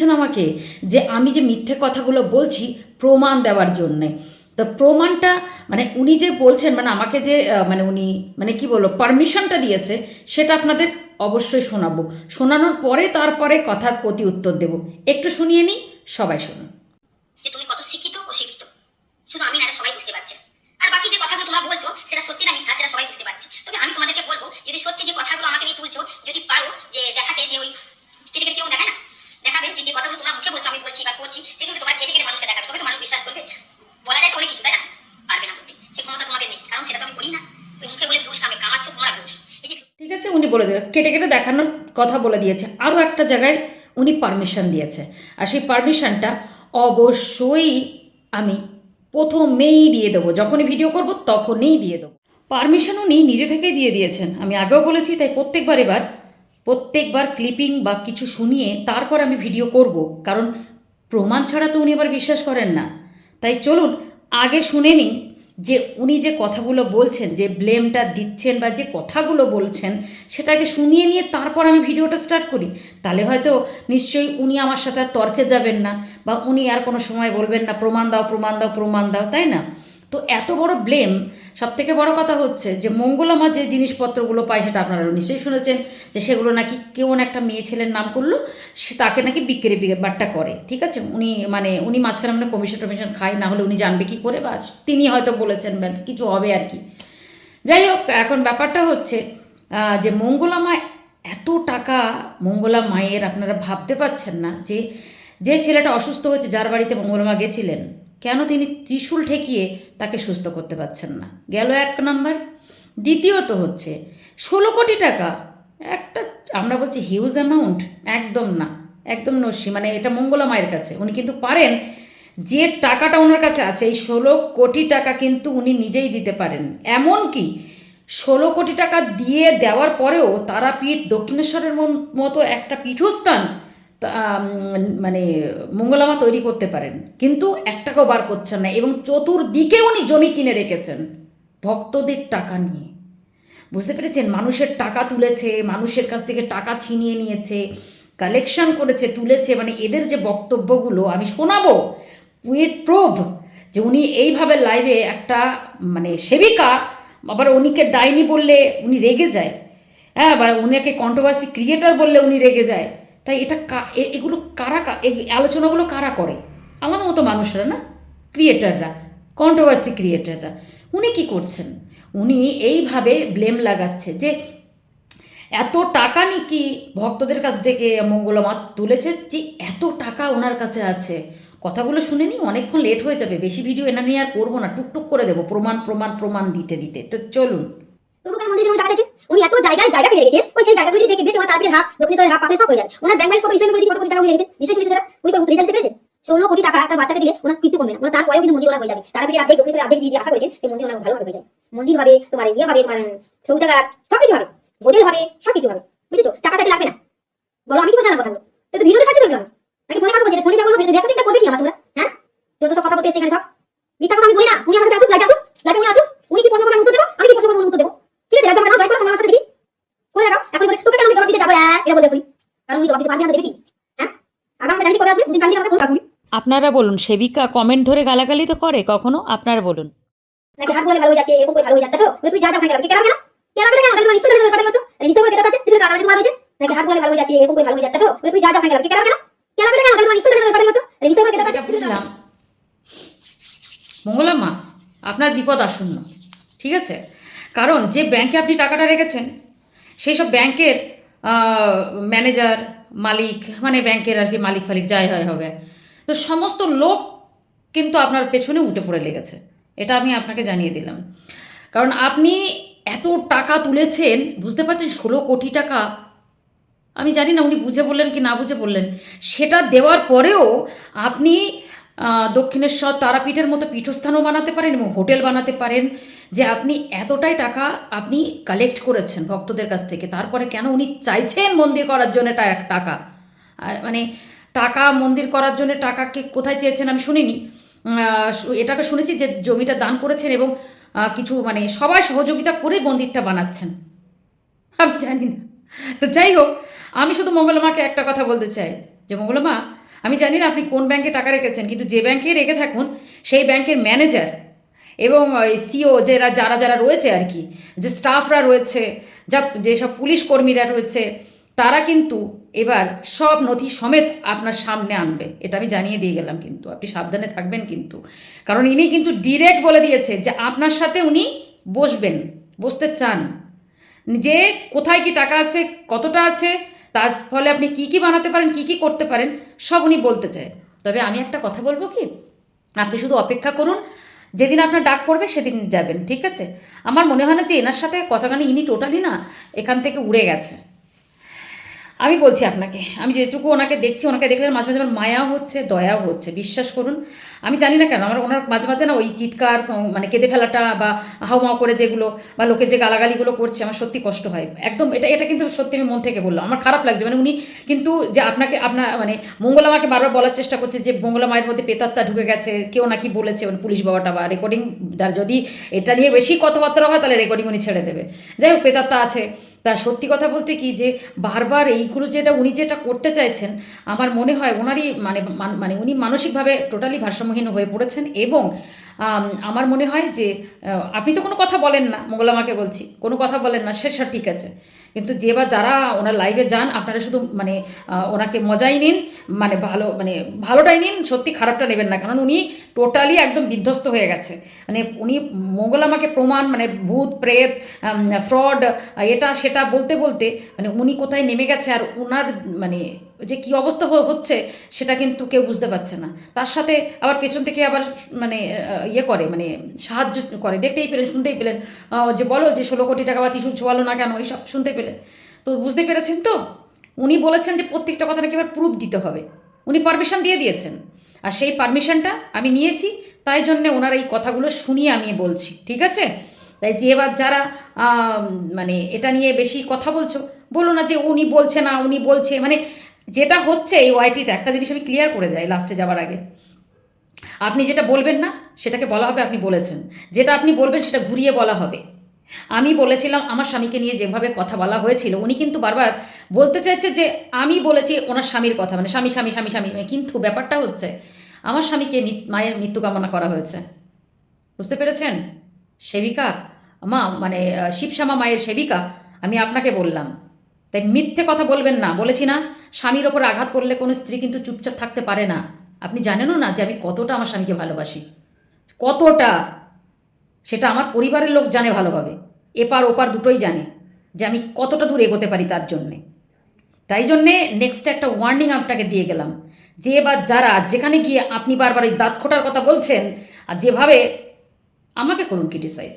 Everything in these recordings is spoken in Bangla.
দিয়েছেন আমাকে যে আমি যে মিথ্যে কথাগুলো বলছি প্রমাণ দেওয়ার জন্যে। তো প্রমাণটা মানে উনি যে বলছেন মানে আমাকে যে মানে উনি মানে কি বলব, পারমিশনটা দিয়েছে, সেটা আপনাদের অবশ্যই শোনাবো। শোনানোর পরে তারপরে কথার প্রতি উত্তর দেব। একটু শুনিয়ে নিই, সবাই শুনুন। তুমি কত শিক্ষিত ও শিক্ষিত শুধু আমি না এটা সবাই বুঝতে পারছে আর বাকি যে কথাগুলো তোমরা বলছো সেটা সত্যি না মিথ্যা সেটা সবাই বুঝতে পারছে তবে আমি তোমাদেরকে বলব যদি সত্যি যে কথাগুলো আমাকে নিয়ে তুলছো যদি পারো যে দেখাতে যে ওই কেটে কেটে কেউ দেখে না দেখাবে যে যে কথাগুলো তোমরা মুখে বলছো আমি বলছি বা করছি সেগুলো তোমরা কেটে কেটে মানুষকে দেখাবে তবে তো মানুষ বিশ্বাস করবে বলা যায় তো অনেক কিছু তাই না পারবে না বলতে সে ক্ষমতা তোমাদের নেই কারণ সেটা তো আমি করি না ওই মুখে বলে ঘুষ খাবে কামাচ্ছ তোমরা ঘুষ এই যে ঠিক আছে উনি বলে দেবে কেটে কেটে দেখানোর কথা বলে দিয়েছে। আরও একটা জায়গায় উনি পারমিশন দিয়েছে। আর সেই পারমিশনটা অবশ্যই আমি প্রথমেই দিয়ে দেবো। যখনই ভিডিও করব তখনই দিয়ে দেবো। পারমিশন উনি নিজে থেকেই দিয়ে দিয়েছেন। আমি আগেও বলেছি, তাই প্রত্যেকবার এবার, প্রত্যেকবার ক্লিপিং বা কিছু শুনিয়ে তারপর আমি ভিডিও করব। কারণ প্রমাণ ছাড়া তো উনি এবার বিশ্বাস করেন না। তাই চলুন, আগে শুনে নিন যে উনি যে কথাগুলো বলছেন, যে ব্লেমটা দিচ্ছেন বা যে কথাগুলো বলছেন, সেটাকে শুনিয়ে নিয়ে তারপর আমি ভিডিওটা স্টার্ট করি। তাহলে হয়তো নিশ্চয়ই উনি আমার সাথে আর তর্কে যাবেন না বা উনি আর কোনো সময় বলবেন না, প্রমাণ দাও প্রমাণ দাও প্রমাণ দাও, তাই না? তো এত বড় ব্লেম সব থেকে বড় কথা হচ্ছে যে মঙ্গলামা যে জিনিসপত্রগুলো পায় সেটা আপনারা নিশ্চয়ই শুনেছেন, যে সেগুলো নাকি কেউ একটা মেয়ে ছেলের নাম করল, সে তাকে নাকি বিক্রি ব্যাপারটা করে, ঠিক আছে? উনি মানে উনি মাঝখানে মানে কমিশন টমিশন খায়, না হলে উনি জানবে কি করে বা তিনি হয়তো বলেছেন কিছু হবে আর কি। যাই হোক, এখন ব্যাপারটা হচ্ছে যে মঙ্গলামা এত টাকা মঙ্গলা মায়ের আপনারা ভাবতে পারছেন না যে যে ছেলেটা অসুস্থ হয়েছে, যার বাড়িতে মঙ্গলমা গেছিলেন কেন তিনি ত্রিশূল ঠেকিয়ে তাকে সুস্থ করতে পারছেন না? গেল এক নাম্বার। দ্বিতীয়ত হচ্ছে, ষোলো কোটি টাকা, একটা, আমরা বলছি হিউজ অ্যামাউন্ট একদম না, একদম নস্যি মানে এটা মঙ্গলা মায়ের কাছে। উনি কিন্তু পারেন, যে টাকাটা ওনার কাছে আছে, এই ষোলো কোটি টাকা কিন্তু উনি নিজেই দিতে পারেন। এমন কি ষোলো কোটি টাকা দিয়ে দেওয়ার পরেও তারাপীঠ দক্ষিণেশ্বরের মতো একটা পীঠস্থান মানে মঙ্গলামা তৈরি করতে পারেন। কিন্তু এক টাকাও বার করছেন না এবং চতুর্দিকে উনি জমি কিনে রেখেছেন ভক্তদের টাকা নিয়ে। বুঝতে পেরেছেন? মানুষের টাকা তুলেছে, মানুষের কাছ থেকে টাকা ছিনিয়ে নিয়েছে কালেকশন করেছে, তুলেছে মানে এদের যে বক্তব্যগুলো আমি শোনাবো উইথ প্রুভ যে উনি এইভাবে লাইভে একটা মানে সেবিকা, আবার উনিকে ডাইনি বললে উনি রেগে যায়। হ্যাঁ আবার উনাকে কন্ট্রোভার্সি ক্রিয়েটার বললে উনি রেগে যায়। তাই এটা এগুলো কারা আলোচনাগুলো কারা করে? আমাদের মতো মানুষরা না? ক্রিয়েটাররা কন্ট্রোভার্সি ক্রিয়েটাররা উনি কি করছেন? উনি এইভাবে ব্লেম লাগাচ্ছে যে এত টাকা নাকি ভক্তদের কাছ থেকে মঙ্গলমা তুলেছে যে এত টাকা ওনার কাছে আছে। কথাগুলো শুনে নি অনেকক্ষণ লেট হয়ে যাবে। বেশি ভিডিও এনা নিয়ে আর করব না। টুকটুক করে দেবো। প্রমাণ প্রমাণ প্রমাণ দিতে দিতে। তো চলুন। উনি এত জায়গায় জায়গা ফেলে রেখেছেন ওই সেই জায়গাগুলি দেখে দিয়েছে ওনার তারপরে হাফ দক্ষিণেশ্বরের হাফ পাশে সব হয়ে যাবে ওনার ব্যাংক ব্যাংক সব হিসেবে করে দিয়ে কত কোটি টাকা হয়ে গেছে, নিশ্চয়ই কিছু সেটা উনি তো রেজাল্ট পেরেছেন ষোলো কোটি টাকা একটা বাচ্চাকে দিলে ওনার কিছু কমবে না। ওনার তারপরেও কিন্তু মন্দির ওনার হয়ে যাবে। তারপরে অর্ধেক দক্ষিণেশ্বরের অর্ধেক দিয়ে আশা করেছেন সেই মন্দির ওনার ভালোভাবে হয়ে যাবে মন্দির হবে, তোমার ইয়ে হবে, তোমার শৌচাগার সব কিছু হবে। হোটেল হবে সব কিছু হবে। বুঝেছ? টাকা লাগবে না। বলো, আমি কি বলছিলাম কথাগুলো তো ভিডিও দেখাচ্ছি বললাম নাকি ফোনে কথা বলছি ফোনে যাব রেকর্ডিংটা করবে কি আমার তোমরা? হ্যাঁ? যত সব কথা বলতে এখানে সব। মিথ্যা কথা আমি বলি না। উনি আমার কাছে আসুক, লাইটে আসুক। লাইটে উনি আসুক উনি কি প্রশ্ন করবেন আমি উত্তর দেবো আমি কি প্রশ্ন করব আমি উত্তর দেবো ঠিক আছে একদম জয় করো আমার সাথে দেখি করে দেখাও এখন বলে তোকে কেন আমি জবাব দিতে যাব হ্যাঁ এটা বলে বলি কারণ উনি জবাব দিতে পারবেন না দেখি হ্যাঁ? আগামী জানি কবে আসবে দুদিন কালকে আমাকে ফোন রাখবি আপনারা বলুন সেবিকা কমেন্ট ধরে গালাগালি তো করে কখনো? আপনারা বলুন। নাকি হাত বলে ভালো হয়ে যাচ্ছে এরকম করে ভালো হয়ে যাচ্ছে তো? তুই যা যা ভাই গেল কেন কেন কেন কেন কেন কেন নিশ্চয় কেন কথা বলছো নিশ্চয় করে কথা আছে তুই কাগজ তোমার হয়েছে নাকি হাত বলে ভালো হয়ে যাচ্ছে এরকম করে ভালো হয়ে যাচ্ছে তো? তুই যা যা ভাই গেল কেন কেন কেন কেন কেন কেন নিশ্চয় কেন কথা বলছো নিশ্চয় করে কথা বুঝলাম। মঙ্গলামা আপনার বিপদ আসন্ন ঠিক আছে? কারণ যে ব্যাংকে আপনি টাকাটা রেখেছেন সেই সব ব্যাংকের ম্যানেজার মালিক মানে ব্যাংকের আর কি মালিক ফালিক যাই হয় হবে। তো সমস্ত লোক কিন্তু আপনার পেছনে উঠে পড়ে লেগেছে। এটা আমি আপনাকে জানিয়ে দিলাম। কারণ আপনি এত টাকা তুলেছেন, বুঝতে পারছেন ষোলো কোটি টাকা? আমি জানি না, উনি বুঝে বললেন কি না বুঝে বললেন। সেটা দেওয়ার পরেও আপনি দক্ষিণেশ্বর তারাপীঠের মতো পীঠস্থানও বানাতে পারেন এবং হোটেল বানাতে পারেন। যে আপনি এতটাই টাকা আপনি কালেক্ট করেছেন ভক্তদের কাছ থেকে, তারপরে কেন উনি চাইছেন মন্দির করার জন্য টাকা? মানে টাকা, মন্দির করার জন্য টাকাকে কোথায় চেয়েছেন আমি শুনিনি। এটাকে শুনেছি যে জমিটা দান করেছেন এবং কিছু মানে সবাই সহযোগিতা করে মন্দিরটা বানাচ্ছেন। আমি জানি না। তো যাই হোক, আমি শুধু মঙ্গলমাকে একটা কথা বলতে চাই। যে মঙ্গলমা, আমি জানি না আপনি কোন ব্যাংকে টাকা রেখেছেন, কিন্তু যে ব্যাংকে রেখে থাকুন, সেই ব্যাংকের ম্যানেজার এবং সিও যারা যারা যারা রয়েছে আর কি, যে স্টাফরা রয়েছে, যা যেসব পুলিশ কর্মীরা রয়েছে, তারা কিন্তু এবার সব নথি সমেত আপনার সামনে আনবে। এটা আমি জানিয়ে দিয়ে গেলাম কিন্তু, আপনি সাবধানে থাকবেন কিন্তু। কারণ ইনি কিন্তু ডিরেক্ট বলে দিয়েছে যে আপনার সাথে উনি বসবেন, বসতে চান। যে কোথায় কি টাকা আছে, কতটা আছে, তার ফলে আপনি কি কি বানাতে পারেন, কি কি করতে পারেন, সব উনি বলতে চায়। তবে আমি একটা কথা বলব কি, আপনি শুধু অপেক্ষা করুন যেদিন আপনার ডাক পড়বে সেদিন যাবেন, ঠিক আছে? আমার মনে হয় না যে এনার সাথে কথাখানি ইনি টোটালি না, এখান থেকে উড়ে গেছে। আমি বলছি আপনাকে, আমি যেটুকু ওনাকে দেখছি, ওনাকে দেখলে মাঝে মাঝে আমার মায়াও হচ্ছে, দয়াও হচ্ছে, বিশ্বাস করুন। আমি জানি না কেন, আমার ওনার মাঝে মাঝে না ওই চিৎকার মানে কেঁদে ফেলাটা বা হাওমাও করে যেগুলো বা লোকে যে গালাগালিগুলো করছে, আমার সত্যি কষ্ট হয়। একদম এটা এটা কিন্তু সত্যি আমি মন থেকে বললাম। আমার খারাপ লাগছে মানে উনি কিন্তু যে আপনাকে, আপনার মানে মঙ্গলা মাকে বারবার বলার চেষ্টা করছে যে মঙ্গলা মায়ের মধ্যে পেতাত্তা ঢুকে গেছে, কেউ নাকি বলেছে মানে পুলিশ বাবাটা বা রেকর্ডিং যদি এটা নিয়ে বেশি কথাবার্তা হয়, তাহলে রেকর্ডিং উনি ছেড়ে দেবে। যাই হোক, পেতাত্তা আছে। তা সত্যি কথা বলতে কি যে বারবার এইগুলো যেটা উনি যেটা করতে চাইছেন, আমার মনে হয় ওনারই মানে মান- উনি মানসিকভাবে টোটালি ভারসাম্যহীন হয়ে পড়েছেন এবং আমার মনে হয় যে আপনি তো কোনো কথা বলেন না, মঙ্গলামাকে বলছি, কোনো কথা বলেন না সেটা ঠিক আছে। কিন্তু যে বা যারা ওনার লাইভে যান, আপনারা শুধু মানে ওনাকে মজাই নিন মানে ভালো মানে ভালোটাই নিন, সত্যি খারাপটা নেবেন না। কারণ উনি টোটালি একদম বিধ্বস্ত হয়ে গেছে। মানে উনি মঙ্গলামাকে প্রমাণ মানে ভূত, প্রেত ফ্রড এটা, সেটা বলতে বলতে মানে উনি কোথায় নেমে গেছে আর ওনার মানে যে কি অবস্থা হচ্ছে, সেটা কিন্তু কেউ বুঝতে পারছে না। তার সাথে আবার পেছন থেকে আবার মানে ইয়ে করে মানে সাহায্য করে। দেখতেই পেলেন, শুনতেই পেলেন। যে বলো যে ষোলো কোটি টাকা বা ত্রিশুল ছোয়ালো না কেন, এইসব শুনতে পেলেন। তো বুঝতে পেরেছেন তো? উনি বলেছেন যে প্রত্যেকটা কথা নাকি এবার প্রুফ দিতে হবে। উনি পারমিশন দিয়ে দিয়েছেন। আর সেই পারমিশনটা আমি নিয়েছি, তাই জন্যে ওনার এই কথাগুলো শুনিয়ে আমি বলছি। ঠিক আছে? তাই যে এবার যারা মানে এটা নিয়ে বেশি কথা বলছো, বলো না যে উনি বলছে না, উনি বলছে মানে যেটা হচ্ছে এই ওয়াইটিতে একটা জিনিস আমি ক্লিয়ার করে দেয় লাস্টে যাওয়ার আগে। আপনি যেটা বলবেন না, সেটাকে বলা হবে আপনি বলেছেন। যেটা আপনি বলবেন, সেটা ঘুরিয়ে বলা হবে। আমি বলেছিলাম, আমার স্বামীকে নিয়ে যেভাবে কথা বলা হয়েছিল, উনি কিন্তু বারবার বলতে চাইছে যে, আমি বলেছি ওনার স্বামীর কথা মানে স্বামী স্বামী স্বামী স্বামী কিন্তু ব্যাপারটা হচ্ছে, আমার স্বামীকে মায়ের মৃত্যু কামনা করা হয়েছে। বুঝতে পেরেছেন? সেবিকা, মা মানে শিবশ্যামা মায়ের সেবিকা, আমি আপনাকে বললাম। তাই মিথ্যে কথা বলবেন না। বলেছি না, স্বামীর ওপর আঘাত করলে কোনো স্ত্রী কিন্তু চুপচাপ থাকতে পারে না। আপনি জানেনও না যে আমি কতটা আমার স্বামীকে ভালোবাসি। কতটা? সেটা আমার পরিবারের লোক জানে ভালোভাবে। এপার ওপার দুটোই জানে যে আমি কতটা দূর এগোতে পারি তার জন্যে। তাই জন্যে নেক্সট একটা ওয়ার্নিং আপনাকে দিয়ে গেলাম। যে বা যারা যেখানে গিয়ে আপনি বারবার ওই দাঁত খোটার কথা বলছেন আর যেভাবে আমাকে করুন ক্রিটিসাইজ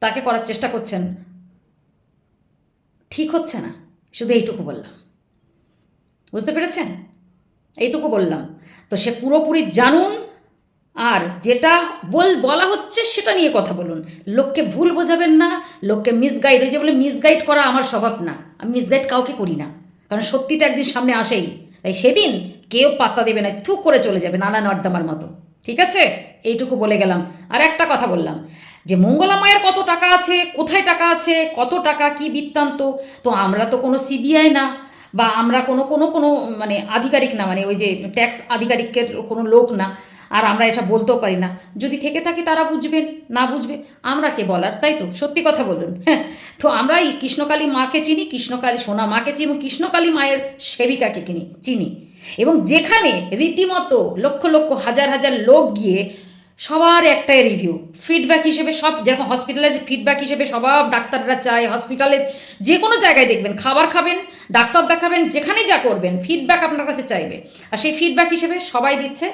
তাকে করার চেষ্টা করছেন, ঠিক হচ্ছে না। শুধু এইটুকু বললাম। বুঝতে পেরেছেন? এইটুকু বললাম। তো সে পুরোপুরি জানুন আর যেটা বল বলা হচ্ছে সেটা নিয়ে কথা বলুন। লোককে ভুল বোঝাবেন না, লোককে মিসগাইড ওই যে বলে মিসগাইড করা আমার স্বভাব না। আমি মিসগাইড কাউকে করি না। কারণ সত্যিটা একদিন সামনে আসেই। তাই সেদিন কেউ পাত্তা দেবে না, থুক করে চলে যাবে নানা নর্দামার মতো। ঠিক আছে? এইটুকু বলে গেলাম। আর একটা কথা বললাম। যে মঙ্গলা মায়ের কত টাকা আছে, কোথায় টাকা আছে, কত টাকা, কি বৃত্তান্ত, তো আমরা তো কোনো সিবিআই না, বা আমরা কোনো কোনো কোনো মানে আধিকারিক না মানে ওই যে ট্যাক্স আধিকারিকের কোনো লোক না, আর আমরা এটা বলতেও পারি না। যদি থেকে থাকি তারা বুঝবেন না বুঝবে, আমরা কে বলার, তাই তো? সত্যি কথা বলুন। হ্যাঁ তো আমরা এই কৃষ্ণকালী মাকে চিনি, কৃষ্ণকালী সোনা মাকে চিনি এবং কৃষ্ণকালী মায়ের সেবিকাকে কিনি, চিনি। এবং যেখানে রীতিমতো লক্ষ লক্ষ, হাজার হাজার লোক গিয়ে সবার একটাই রিভিউ ফিডব্যাক হিসেবে সব যেরকম হসপিটালের ফিডব্যাক হিসেবে সব ডাক্তাররা চায় হসপিটালের যে কোনো জায়গায় দেখবেন, খাবার খাবেন, ডাক্তার দেখাবেন, যেখানে যা করবেন ফিডব্যাক আপনার কাছে চাইবে। আর সেই ফিডব্যাক হিসেবে সবাই দিচ্ছে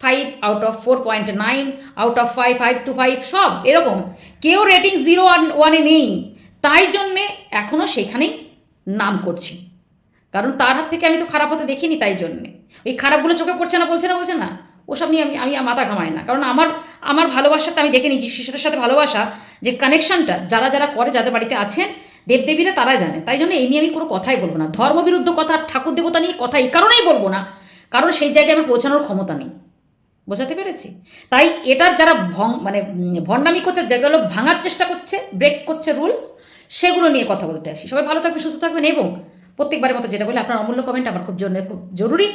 five out of four point nine out of five five two five সব এরকম। কেউ রেটিং জিরো ওয়ান ওয়ানে নেই। তাই জন্যে এখনও সেখানেই নাম করছি। কারণ তার হাত থেকে আমি তো খারাপ হতে দেখিনি তাই জন্যে। ওই খারাপগুলো চোখে পড়ছে না, বলছে না বলছে না। ওসব নিয়ে আমি আমি মাথা ঘামাই না। কারণ আমার আমার ভালোবাসাটা আমি দেখে নিয়েছি শিশুদের সাথে ভালোবাসা, যে কানেকশনটা যারা যারা করে, যাদের বাড়িতে আছেন, দেবদেবীরা তারা জানে। তাই জন্য এই নিয়ে আমি কোনো কথাই বলব না। ধর্মবিরুদ্ধ কথা, ঠাকুর দেবতা নিয়ে কথা এই কারণেই বলব না। কারণ সেই জায়গায় আমার পৌঁছানোর ক্ষমতা নেই। বোঝাতে পেরেছি? তাই এটার যারা ভং মানে ভণ্ডামি করছে, যেগুলো ভাঙার চেষ্টা করছে ব্রেক করছে রুলস সেগুলো নিয়ে কথা বলতে আসি। সবাই ভালো থাকবে সুস্থ থাকবেন এবং প্রত্যেকবারের মতো যেটা বলে আপনার অমূল্য কমেন্ট আমার খুব জন্য, খুব জরুরি।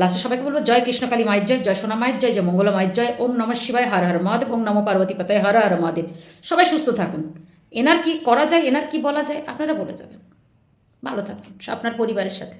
লাস্টে সবাইকে বলব, জয় কৃষ্ণকালী মায়ের জয় জয় সোনা মায়ের জয় জয় মঙ্গলা মায়ের জয়, ওম নম শিবায়, হর হর মহাদেব, ওম নম পার্বতী পাতায়, হর হর মহাদেব। সবাই সুস্থ থাকুন। এনার কি করা যায়, এনার কি বলা যায়, আপনারা বলে যাবেন। ভালো থাকুন, আপনার পরিবারের সাথে।